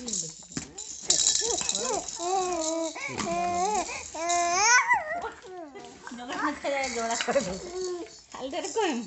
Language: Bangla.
এটা না কোন ফ্যামিলি বেশি জগা করে কইম